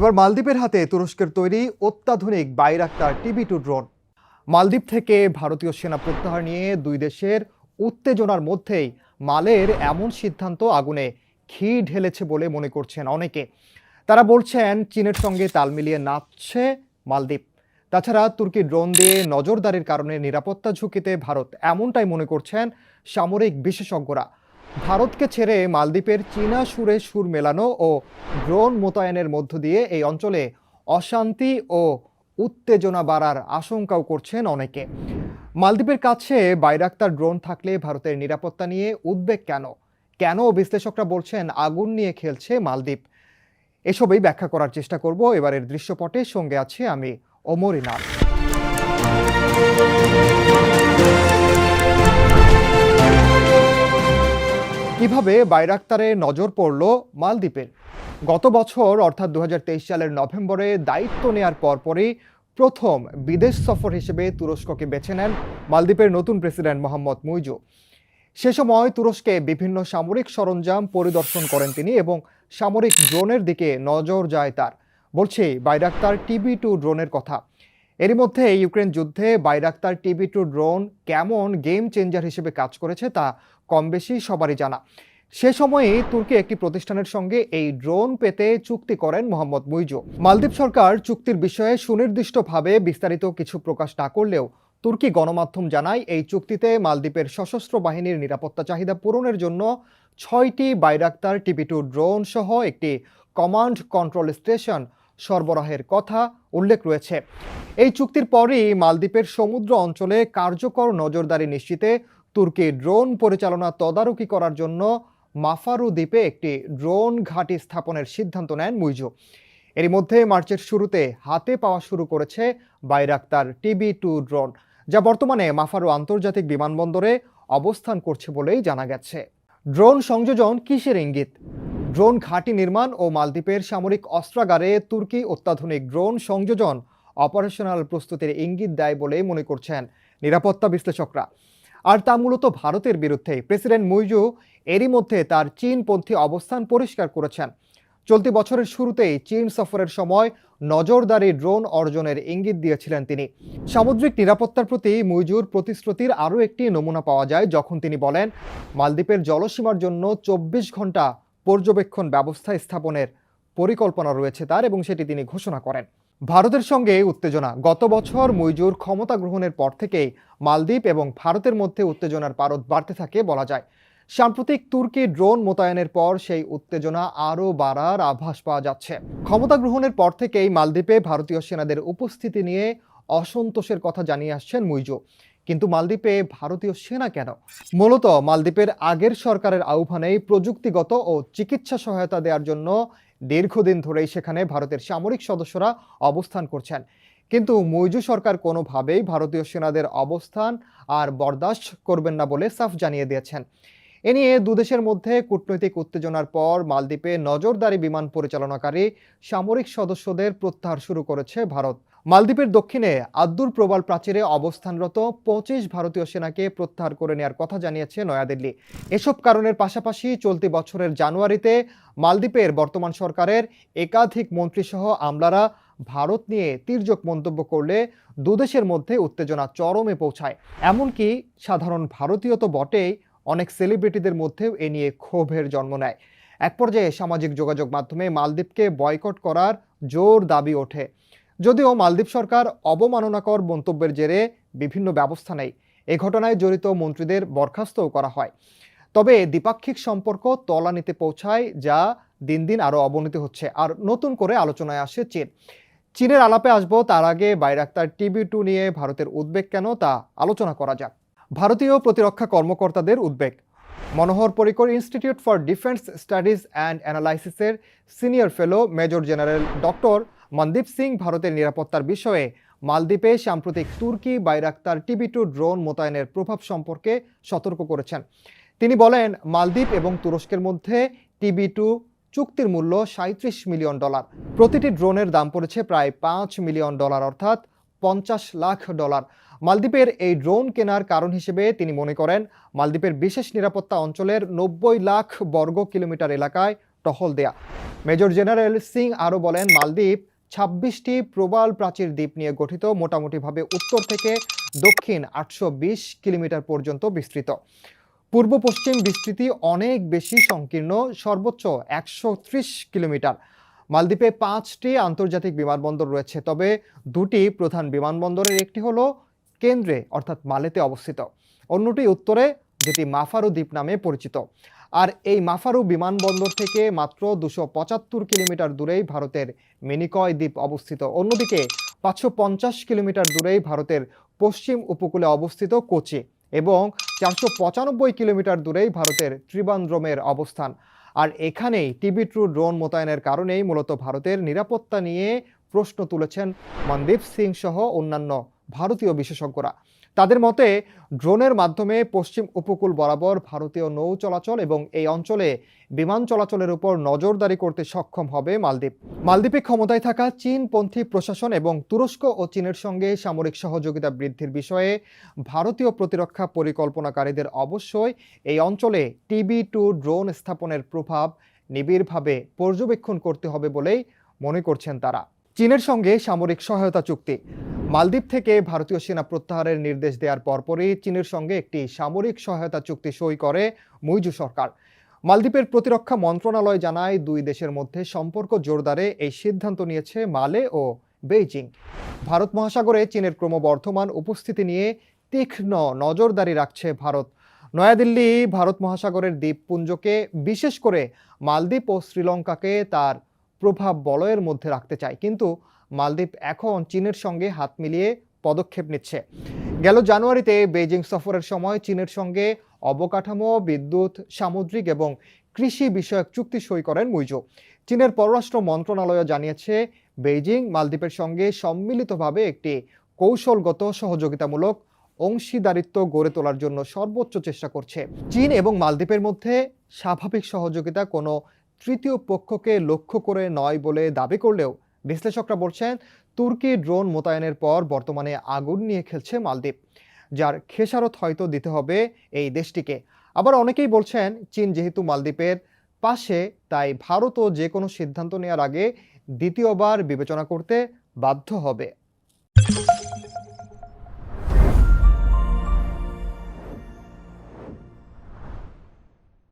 এবার মালদ্বীপের হাতে তুরস্কের তৈরি অত্যাধুনিক Bayraktar TV two drone. Maldives থেকে ভারতীয় সেনা প্রত্যাহার নিয়ে দুই দেশের উত্তেজনার মধ্যেই মালের এমন সিদ্ধান্ত আগুনে ঘি ঢেলেছে বলে মনে করছেন অনেকে। তারা বলছেন, চীনের সঙ্গে তাল মিলিয়ে নাচছে মালদ্বীপ। তাছাড়া তুর্কি ড্রোন দিয়ে নজরদারির কারণে নিরাপত্তা ঝুঁকিতে ভারত এমনটাই মনে করছেন সামরিক বিশেষজ্ঞরা। ভারতকে ছেড়ে মালদ্বীপের চীনা সুরে সুর মেলানো ও ড্রোন মোতায়েনের মধ্য দিয়ে এই অঞ্চলে অশান্তি ও উত্তেজনা বাড়ার আশঙ্কাও করছেন অনেকে। মালদ্বীপের কাছে বাইরাক্তার ড্রোন থাকলে ভারতের নিরাপত্তা নিয়ে উদ্বেগ কেন? কেন বিশ্লেষকরা বলছেন আগুন নিয়ে খেলছে মালদ্বীপ? এসবই ব্যাখ্যা করার চেষ্টা করব। এবারের দৃশ্যপটে সঙ্গে আছে আমি অমরিনাথ কীভাবে বাইরাক্তারে নজর পড়ল মালদ্বীপের? গত বছর, অর্থাৎ দু হাজার তেইশ সালের নভেম্বরে দায়িত্ব নেয়ার পরপরই প্রথম বিদেশ সফর হিসেবে তুরস্ককে বেছে নেন মালদ্বীপের নতুন প্রেসিডেন্ট মোহাম্মদ মুইজু। সে সময় তুরস্কে বিভিন্ন সামরিক সরঞ্জাম পরিদর্শন করেন তিনি এবং সামরিক ড্রোনের দিকে নজর যায় তার। বলছে, বাইরাক্তার টিবি টু ড্রোনের কথা। এরই মধ্যে ইউক্রেন যুদ্ধে বাইরাক্তার টিবি টু ড্রোন কেমন গেম চেঞ্জার হিসেবে কাজ করেছে তা কম বেশি সবারই জানা। সে সময়ে তুর্কি একটি প্রতিষ্ঠানের সঙ্গে এই ড্রোন পেতে চুক্তি করেন মোহাম্মদ মুইজু। মালদ্বীপ সরকার চুক্তির বিষয়ে সুনির্দিষ্টভাবে বিস্তারিত কিছু প্রকাশ না করলেও তুর্কি গণমাধ্যম জানায় এই চুক্তিতে মালদ্বীপের সশস্ত্র বাহিনীর নিরাপত্তা চাহিদা পূরণের জন্য ছয়টি বাইরাক্তার টিপি টু ড্রোন সহ একটি কমান্ড কন্ট্রোল স্টেশন সরবরাহের কথা উল্লেখ রয়েছে। এই চুক্তির পরই মালদ্বীপের সমুদ্র অঞ্চলে কার্যকর নজরদারি নিশ্চিতে তুর্কি ড্রোন পরিচালনা তদারকি করার জন্য মাফারু দ্বীপে একটি ড্রোন ঘাঁটি স্থাপনের সিদ্ধান্ত নেন মুইজু। এরই মধ্যে মার্চের শুরুতে হাতে পাওয়া শুরু করেছে বাইরাক্তার টিবি টু ড্রোন, যা বর্তমানে মাফারু আন্তর্জাতিক বিমানবন্দরে অবস্থান করছে বলেই জানা গেছে। ড্রোন সংযোজন কিসের ইঙ্গিত? ড্রোন ঘাঁটি নির্মাণ ও মালদ্বীপের সামরিক অস্ত্রাগারে তুর্কি অত্যাধুনিক ড্রোন সংযোজন অপারেশনাল প্রস্তুতির ইঙ্গিত দেয় বলে মনে করছেন নিরাপত্তা বিশ্লেষকরা। আর তা মূলত ভারতের বিরুদ্ধে। প্রেসিডেন্ট মুইজু এরই মধ্যে তার চীনপন্থী অবস্থান পরিষ্কার করেছেন। চলতি বছরের শুরুতেই চীন সফরের সময় নজরদারি ড্রোন অর্জনের ইঙ্গিত দিয়েছিলেন তিনি। সামুদ্রিক নিরাপত্তার প্রতি মুইজুর প্রতিশ্রুতির আরও একটি নমুনা পাওয়া যায়, যখন তিনি বলেন, মালদ্বীপের জলসীমার জন্য চব্বিশ ঘণ্টা পর্যবেক্ষণ ব্যবস্থা স্থাপনের পরিকল্পনা রয়েছে তার এবং সেটি তিনি ঘোষণা করেন। ভারতের সঙ্গে উত্তেজনা। গত বছর মুইজুর ক্ষমতা গ্রহণের পর থেকেই মালদ্বীপ এবং ভারতের মধ্যে উত্তেজনার পারদ বাড়তে থাকে বলা যায়। সাম্প্রতিক তুর্কি ড্রোন মোতায়েনের পর সেই উত্তেজনা আরও বাড়ার আভাস পাওয়া যাচ্ছে। ক্ষমতা গ্রহণের পর থেকেই মালদ্বীপে ভারতীয় সেনাদের উপস্থিতি নিয়ে অসন্তোষের কথা জানিয়ে আসছেন মুইজু কিন্তু মালদ্বীপে ভারতীয় সেনা কেন? মূলত মালদ্বীপের আগের সরকারের আহ্বানেই প্রযুক্তিগত ও চিকিৎসা সহায়তা দেওয়ার জন্য দীর্ঘদিন ধরেই সেখানে ভারতের সামরিক সদস্যরা অবস্থান করছেন। কিন্তু মৈজু সরকার কোনোভাবেই ভারতীয় সেনাদের অবস্থান আর বরদাস্ত করবেন না বলে সাফ জানিয়ে দিয়েছেন। এ নিয়ে দুদেশের মধ্যে কূটনৈতিক উত্তেজনার পর মালদ্বীপে নজরদারি বিমান পরিচালনাকারী সামরিক সদস্যদের প্রত্যাহার শুরু করেছে ভারত। মালদ্বীপের দক্ষিণে আব্দুর প্রবাল প্রাচীরে অবস্থানরত পঁচিশ ভারতীয় সেনাকে প্রত্যাহার করে নেওয়ার কথা জানিয়েছে নয়াদিল্লি। এসব কারণের পাশাপাশি চলতি বছরের জানুয়ারিতে মালদ্বীপের বর্তমান সরকারের একাধিক মন্ত্রীসহ আমলারা ভারত নিয়ে তির্যক মন্তব্য করলে দুদেশের মধ্যে উত্তেজনা চরমে পৌঁছায়। এমনকি সাধারণ ভারতীয় তো বটেই, অনেক সেলিব্রিটিদের মধ্যেও এ নিয়ে ক্ষোভের জন্ম নেয়। এক পর্যায়ে সামাজিক যোগাযোগ মাধ্যমে মালদ্বীপকে বয়কট করার জোর দাবি ওঠে। যদিও মালদ্বীপ সরকার অবমাননাকর মন্তব্যের জেরে বিভিন্ন ব্যবস্থা নেয়। এ ঘটনায় জড়িত মন্ত্রীদের বরখাস্তও করা হয়। তবে দ্বিপাক্ষিক সম্পর্ক তলানিতে পৌঁছায় যা দিন দিন আরও অবনতি হচ্ছে। আর নতুন করে আলোচনায় আসে চীন। চীনের আলাপে আসব, তার আগে বাইরাক্তার টিভি টু নিয়ে ভারতের উদ্বেগ কেন তা আলোচনা করা যাক। ভারতীয় প্রতিরক্ষা কর্মকর্তাদের উদ্বেগ। Manohar Parrikar institute for defence studies and অ্যানালাইসিসের senior fellow major general doctor Mandeep Singh ভারতের নিরাপত্তার বিষয়ে মালদ্বীপে সাম্প্রতিক তুর্কি বাইরাক্তার টিবি টু ড্রোন মোতায়েনের প্রভাব সম্পর্কে সতর্ক করেছেন। তিনি বলেন, মালদ্বীপ এবং তুরস্কের মধ্যে টিবি টু চুক্তির মূল্য সাঁত্রিশ মিলিয়ন ডলার। প্রতিটি ড্রোনের দাম পড়েছে প্রায় পাঁচ মিলিয়ন ডলার, অর্থাৎ পঞ্চাশ লাখ ডলার। মালদ্বীপের এই ড্রোন কেনার কারণ হিসেবে তিনি মনে করেন, মালদ্বীপের বিশেষ নিরাপত্তা অঞ্চলের নব্বই লাখ বর্গ কিলোমিটার এলাকায় টহল দেয়া। মেজর জেনারেল সিং আরও বলেন, মালদ্বীপ ছাব্বিশটি প্রবাল প্রাচীর দ্বীপ নিয়ে গঠিত, মোটামুটিভাবে উত্তর থেকে দক্ষিণ আটশো বিশ কিলোমিটার পর্যন্ত বিস্তৃত। পূর্ব পশ্চিম বিস্তৃতি অনেক বেশি সংকীর্ণ, সর্বোচ্চ একশো ত্রিশ কিলোমিটার। মালদ্বীপে পাঁচটি আন্তর্জাতিক বিমানবন্দর রয়েছে, তবে দুটি প্রধান বিমানবন্দরের একটি হলো কেন্দ্রে, অর্থাৎ মালেতে অবস্থিত। অন্যটি উত্তরে, যেটি মাফারু দ্বীপ নামে পরিচিত। আর এই মাফারু বিমানবন্দর থেকে মাত্র দুশো পঁচাত্তর কিলোমিটার দূরেই ভারতের মিনিকয় দ্বীপ অবস্থিত। অন্যদিকে পাঁচশো পঞ্চাশ কিলোমিটার দূরেই ভারতের পশ্চিম উপকূলে অবস্থিত কোচি এবং চারশো পঁচানব্বই কিলোমিটার দূরেই ভারতের ত্রিবান্দ্রমের অবস্থান। আর এখানেই টিবি ট্রু ড্রোন মোতায়েনের কারণেই মূলত ভারতের নিরাপত্তা নিয়ে প্রশ্ন তুলেছেন মনদীপ সিং সহ অন্যান্য ভারতীয় বিশেষজ্ঞরা। তাদের মতে, ড্রোনের মাধ্যমে পশ্চিম উপকূল বরাবর ভারতীয় নৌ চলাচল এবং এই অঞ্চলে বিমান চলাচলের উপর নজরদারি করতে সক্ষম হবে মালদ্বীপ। মালদ্বীপে ক্ষমতায় থাকা চীনপন্থী প্রশাসন এবং তুরস্ক ও চীনের সঙ্গে সামরিক সহযোগিতা বৃদ্ধির বিষয়ে ভারতীয় প্রতিরক্ষা পরিকল্পনাকারীদের অবশ্যই এই অঞ্চলে টিবি টু ড্রোন স্থাপনের প্রভাব নিবিড়ভাবে পর্যবেক্ষণ করতে হবে বলেই মনে করছেন তারা। চীনের সঙ্গে সামরিক সহায়তা চুক্তি। মালদ্বীপ থেকে ভারতীয় সেনা প্রত্যাহারের নির্দেশ দেওয়ার পরপরই চীনের সঙ্গে একটি সামরিক সহায়তা চুক্তি সই করে মুইজু সরকার। মালদ্বীপের প্রতিরক্ষা মন্ত্রণালয় জানায়, দুই দেশের মধ্যে সম্পর্ক জোরদারে এই সিদ্ধান্ত নিয়েছে মালে ও বেইজিং। ভারত মহাসাগরে চীনের ক্রমবর্ধমান উপস্থিতি নিয়ে তীক্ষ্ণ নজরদারি রাখছে ভারত। নয়াদিল্লি ভারত মহাসাগরের দ্বীপপুঞ্জকে বিশেষ করে মালদ্বীপ ও শ্রীলঙ্কাকে তার প্রভাব বলয়ের মধ্যে রাখতে চায়। কিন্তু মালদ্বীপ এখন চীনের সঙ্গে হাত মিলিয়ে পদক্ষেপ নিচ্ছে। গেল জানুয়ারিতে বেইজিং সফরের সময় চীনের সঙ্গে অবকাঠামো, বিদ্যুৎ, সামুদ্রিক এবং কৃষি বিষয়ক চুক্তি সই করেন মুইজো। চীনের পররাষ্ট্র মন্ত্রণালয় জানিয়েছে, বেইজিং মালদ্বীপের সঙ্গে সম্মিলিতভাবে একটি কৌশলগত সহযোগিতামূলক অংশীদারিত্ব গড়ে তোলার জন্য সর্বোচ্চ চেষ্টা করছে। চীন এবং মালদ্বীপের মধ্যে স্বাভাবিক সহযোগিতা কোনো তৃতীয় পক্ষকে লক্ষ্য করে নয় বলে দাবি করলেও বিশ্লেষকরা বলছেন, তুর্কি ড্রোন মোতায়েনের পর বর্তমানে আগুন নিয়ে খেলছে মালদ্বীপ, যার খেসারত হয়তো দিতে হবে এই দেশটিকে। আবার অনেকেই বলছেন, চীন যেহেতু মালদ্বীপের পাশে, তাই ভারতও যে কোনো সিদ্ধান্ত নেওয়ার আগে দ্বিতীয়বার বিবেচনা করতে বাধ্য হবে।